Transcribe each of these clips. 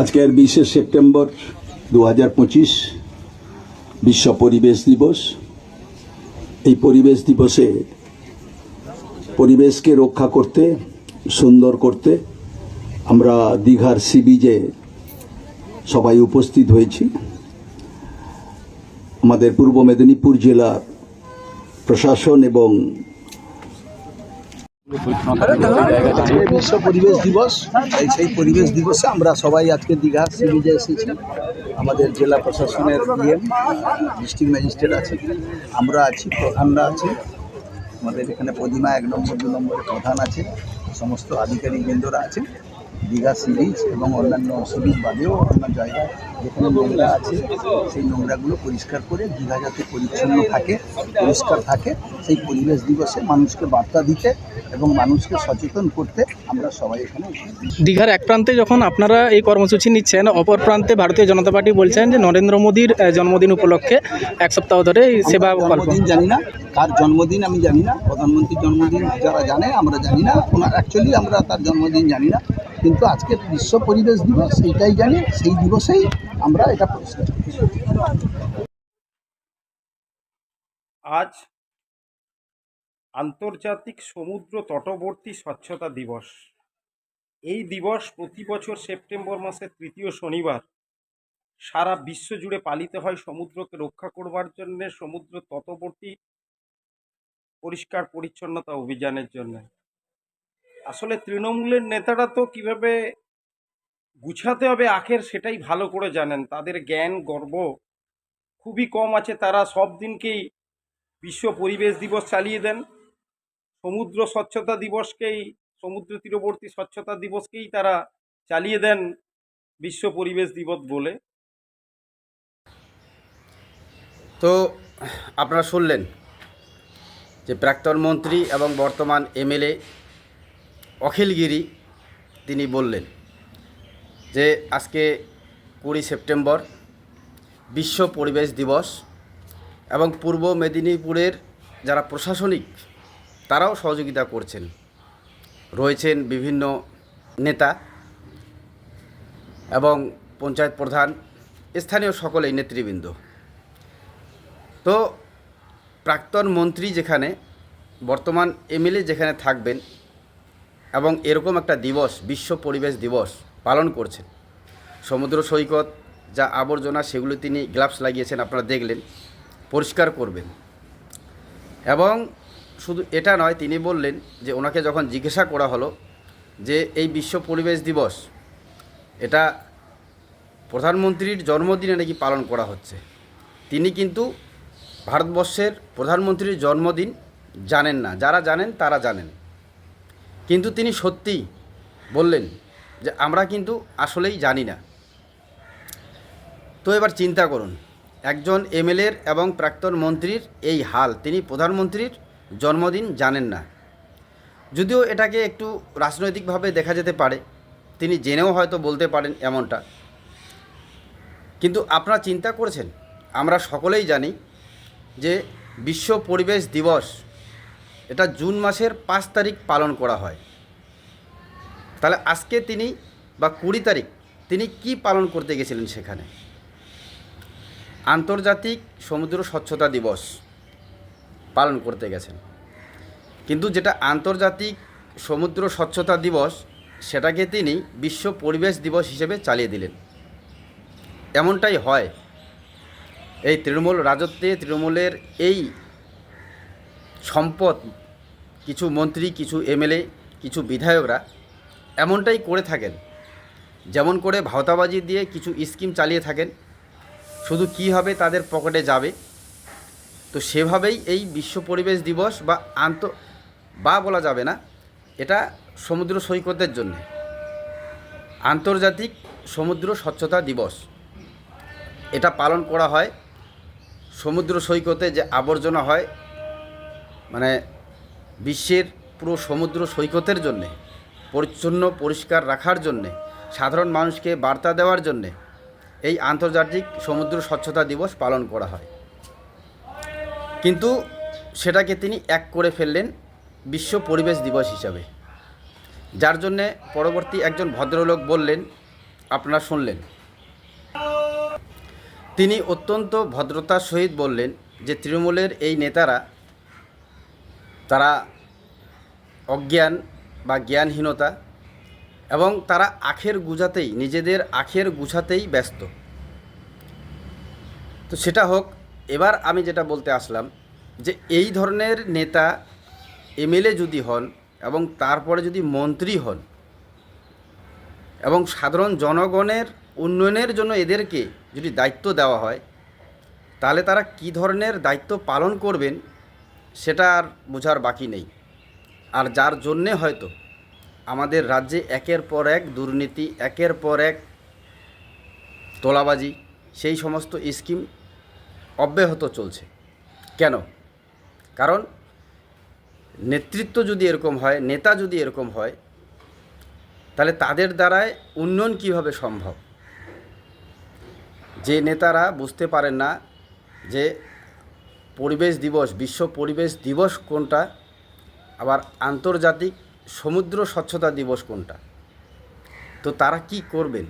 আজকের বিশে সেপ্টেম্বর দু বিশ্ব পরিবেশ দিবস। এই পরিবেশ দিবসে পরিবেশকে রক্ষা করতে, সুন্দর করতে আমরা দীঘার সি বিচে সবাই উপস্থিত হয়েছি। আমাদের পূর্ব মেদিনীপুর জেলার প্রশাসন এবং বিশ্ব পরিবেশ দিবস এই সেই পরিবেশ দিবসে আমরা সবাই আজকে দীঘা সি বিচে এসেছি। আমাদের জেলা প্রশাসনের ডিএম ডিস্ট্রিক্ট ম্যাজিস্ট্রেট আছে আমরা আছি প্রধানরা আছে আমাদের এখানে প্রতিমা এক নম্বর দু নম্বরের প্রধান আছে সমস্ত আধিকারিক কেন্দ্ররা আছে দীঘা সি বিচ এবং অন্যান্য সি বিচ বাদেও অন্য জায়গায় যেখানে নোংরা আছে সেই নোংরাগুলো পরিষ্কার করে দীঘা যাতে পরিচ্ছন্ন থাকে পরিষ্কার থাকে সেই পরিবেশ দিবসে মানুষকে বার্তা দিতে এবং মানুষকে সচেতন করতে আমরা সবাই এখানে দীঘার এক প্রান্তে যখন আপনারা এই কর্মসূচি নিচ্ছেন অপর প্রান্তে ভারতীয় জনতা পার্টি বলছেন যে নরেন্দ্র মোদীর জন্মদিন উপলক্ষে এক সপ্তাহ ধরে এই সেবা জন্মদিন জানি না কার জন্মদিন আমি জানি না প্রধানমন্ত্রীর জন্মদিন যারা জানে আমরা জানি না ওনার অ্যাকচুয়ালি আমরা তার জন্মদিন জানি না। কিন্তু আজকে বিশ্ব পরিবেশ দিবস, এইটাই জানি, সেই দিবসেই আমরা এটা পরিষ্কার আজ আন্তর্জাতিক সমুদ্র তটবর্তী স্বচ্ছতা দিবস। এই দিবস প্রতি বছর সেপ্টেম্বর মাসের তৃতীয় শনিবার সারা বিশ্ব জুড়ে পালিত হয় সমুদ্রকে রক্ষা করবার জন্য সমুদ্র তটবর্তী পরিষ্কার পরিচ্ছন্নতা অভিযানের জন্য। আসলে তৃণমূলের নেতারা তো কীভাবে গুছাতে হবে আখের সেটাই ভালো করে জানেন। তাদের জ্ঞান, গর্ব খুবই কম আছে। তারা সব দিনকেই বিশ্ব পরিবেশ দিবস চালিয়ে দেন। সমুদ্র স্বচ্ছতা দিবসকেই, সমুদ্র তীরবর্তী স্বচ্ছতা দিবসকেই তারা চালিয়ে দেন বিশ্ব পরিবেশ দিবস বলে। তো আপনারা শুনলেন যে প্রাক্তন মন্ত্রী এবং বর্তমান এমএলএ অখিলগিরি তিনি বললেন যে আজকে কুড়ি সেপ্টেম্বর বিশ্ব পরিবেশ দিবস এবং পূর্ব মেদিনীপুরের যারা প্রশাসনিক, তারাও সহযোগিতা করছেন। রয়েছেন বিভিন্ন নেতা এবং পঞ্চায়েত প্রধান, স্থানীয় সকলেই নেতৃবৃন্দ। তো প্রাক্তন মন্ত্রী যেখানে, বর্তমান এমএলএ যেখানে থাকবেন এবং এরকম একটা দিবস, বিশ্ব পরিবেশ দিবস পালন করছেন। সমুদ্র সৈকত, যা আবর্জনা, সেগুলো তিনি গ্লাভস লাগিয়েছেন, আপনারা দেখলেন, পরিষ্কার করবেন। এবং শুধু এটা নয়, তিনি বললেন যে ওনাকে যখন জিজ্ঞাসা করা হলো যে এই বিশ্ব পরিবেশ দিবস, এটা প্রধানমন্ত্রীর জন্মদিনে নাকি পালন করা হচ্ছে, তিনি কিন্তু ভারতবর্ষের প্রধানমন্ত্রীর জন্মদিন জানেন না। যারা জানেন, তারা জানেন। কিন্তু তিনি সত্যিই বললেন যে আমরা কিন্তু আসলেই জানি না। তো এবার চিন্তা করুন, একজন এমএলএর এবং প্রাক্তন মন্ত্রীর এই হাল, তিনি প্রধানমন্ত্রীর জন্মদিন জানেন না। যদিও এটাকে একটু রাজনৈতিকভাবে দেখা যেতে পারে, তিনি জেনেও হয়তো বলতে পারেন এমনটা। কিন্তু আপনারা চিন্তা করেছেন, আমরা সকলেই জানি যে বিশ্ব পরিবেশ দিবস এটা জুন মাসের পাঁচ তারিখ পালন করা হয়। তাহলে আজকে তিনি বা কুড়ি তারিখ তিনি কি পালন করতে গেছিলেন সেখানে? আন্তর্জাতিক সমুদ্র স্বচ্ছতা দিবস পালন করতে গেছেন। কিন্তু যেটা আন্তর্জাতিক সমুদ্র স্বচ্ছতা দিবস, সেটাকে তিনি বিশ্ব পরিবেশ দিবস হিসেবে চালিয়ে দিলেন। এমনটাই হয়। এই তৃণমূল রাজত্বে তৃণমূলের এই সম্পদ, কিছু মন্ত্রী, কিছু এমএলএ, কিছু বিধায়করা এমনটাই করে থাকেন। যেমন করে ভাওতাবাজি দিয়ে কিছু স্কিম চালিয়ে থাকেন। শুধু কি হবে তাদের পকেটে যাবে। তো সেভাবেই এই বিশ্ব পরিবেশ দিবস বা আন্ত, বা বলা যাবে না, এটা সমুদ্র সৈকতের জন্য। আন্তর্জাতিক সমুদ্র স্বচ্ছতা দিবস। এটা পালন করা হয়। সমুদ্র সৈকতে যে আবর্জনা হয় মানে বিশ্বের পুরো সমুদ্র সৈকতের জন্যে, পরিচ্ছন্ন, পরিষ্কার রাখার জন্যে, সাধারণ মানুষকে বার্তা দেওয়ার জন্যে এই আন্তর্জাতিক সমুদ্র স্বচ্ছতা দিবস পালন করা হয়। কিন্তু সেটাকে তিনি এক করে ফেললেন বিশ্ব পরিবেশ দিবস হিসাবে। যার জন্যে পরবর্তী একজন ভদ্রলোক বললেন, আপনারা শুনলেন। তিনি অত্যন্ত ভদ্রতার সহিত বললেন যে তৃণমূলের এই নেতারা তারা অজ্ঞান বা জ্ঞানহীনতা এবং তারা আখের গুজাতেই, নিজেদের আখের গুছাতেই ব্যস্ত। তো সেটা হোক, এবার আমি যেটা বলতে আসলাম যে এই ধরনের নেতা এমএলএ যদি হন এবং তারপরে যদি মন্ত্রী হন এবং সাধারণ জনগণের উন্নয়নের জন্য এদেরকে যদি দায়িত্ব দেওয়া হয়, তাহলে তারা কী ধরনের দায়িত্ব পালন করবেন সেটা আর বোঝার বাকি নেই। আর যার জন্যে হয়তো আমাদের রাজ্যে একের পর এক দুর্নীতি, একের পর এক তোলাবাজি, সেই সমস্ত স্কিম অব্যাহত চলছে। কেন? কারণ নেতৃত্ব যদি এরকম হয়, নেতা যদি এরকম হয়, তাহলে তাদের দ্বারায় উন্নয়ন কীভাবে সম্ভব? যে নেতারা বুঝতে পারেন না যে পরিবেশ দিবস, বিশ্ব পরিবেশ দিবস কোনটা? আবার আন্তর্জাতিক সমুদ্র স্বচ্ছতা দিবস কোনটা? তো তারা কি করবেন?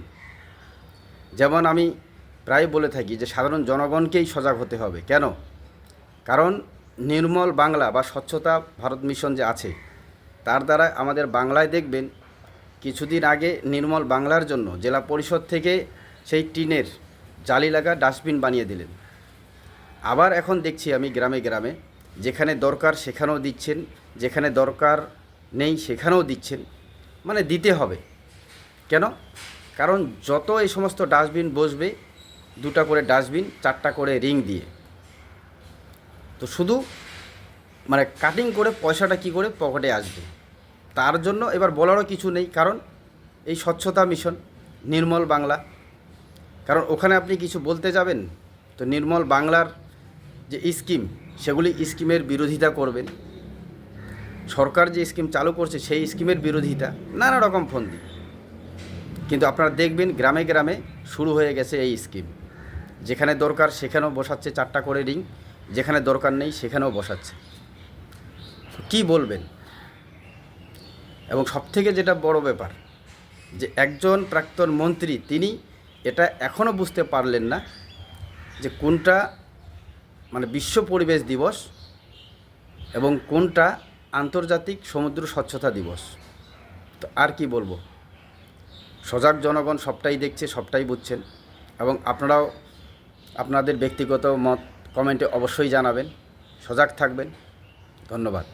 যেমন আমি প্রায় বলে থাকি যে সাধারণ জনগণকেই সজাগ হতে হবে। কেন? কারণ নির্মল বাংলা বা স্বচ্ছতা ভারত মিশন যে আছে, তার দ্বারা আমাদের বাংলায় দেখবেন, কিছুদিন আগে নির্মল বাংলার জন্য জেলা পরিষদ থেকে সেই টিনের জালি লাগা ডাস্টবিন বানিয়ে দিলেন। আবার এখন দেখছি আমি গ্রামে গ্রামে, যেখানে দরকার সেখানেও দিচ্ছেন, যেখানে দরকার নেই সেখানেও দিচ্ছেন। মানে দিতে হবে। কেন? কারণ যত এই সমস্ত ডাস্টবিন বসবে, দুটা করে ডাস্টবিন, চারটা করে রিং দিয়ে। তো শুধু মানে কাটিং করে পয়সাটা কি করে পকেটে আসবে? তার জন্য এবার বলারও কিছু নেই, কারণ এই স্বচ্ছতা মিশন, নির্মল বাংলা। কারণ ওখানে আপনি কিছু বলতে যাবেন? তো নির্মল বাংলার যে স্কিম, সেগুলি স্কিমের বিরোধিতা করবেন। সরকার যে স্কিম চালু করছে, সেই স্কিমের বিরোধিতা নানা রকম ফন্দি। কিন্তু আপনারা দেখবেন গ্রামে গ্রামে শুরু হয়ে গেছে এই স্কিম। যেখানে দরকার সেখানেও বসাচ্ছে চারটা করে রিং, যেখানে দরকার নেই সেখানেও বসাচ্ছে। কি বলবেন? এবং সবথেকে যেটা বড় ব্যাপার, যে একজন প্রাক্তন মন্ত্রী, তিনি এটা এখনও বুঝতে পারলেন না যে কোনটা মানে বিশ্ব পরিবেশ দিবস এবং কোনটা আন্তর্জাতিক সমুদ্র স্বচ্ছতা দিবস। তো আর কি বলব? সজাগ জনগণ সবটাই দেখছে, সবটাই বুঝছেন। এবং আপনারাও আপনাদের ব্যক্তিগত মত কমেন্টে অবশ্যই জানাবেন। সজাগ থাকবেন। ধন্যবাদ।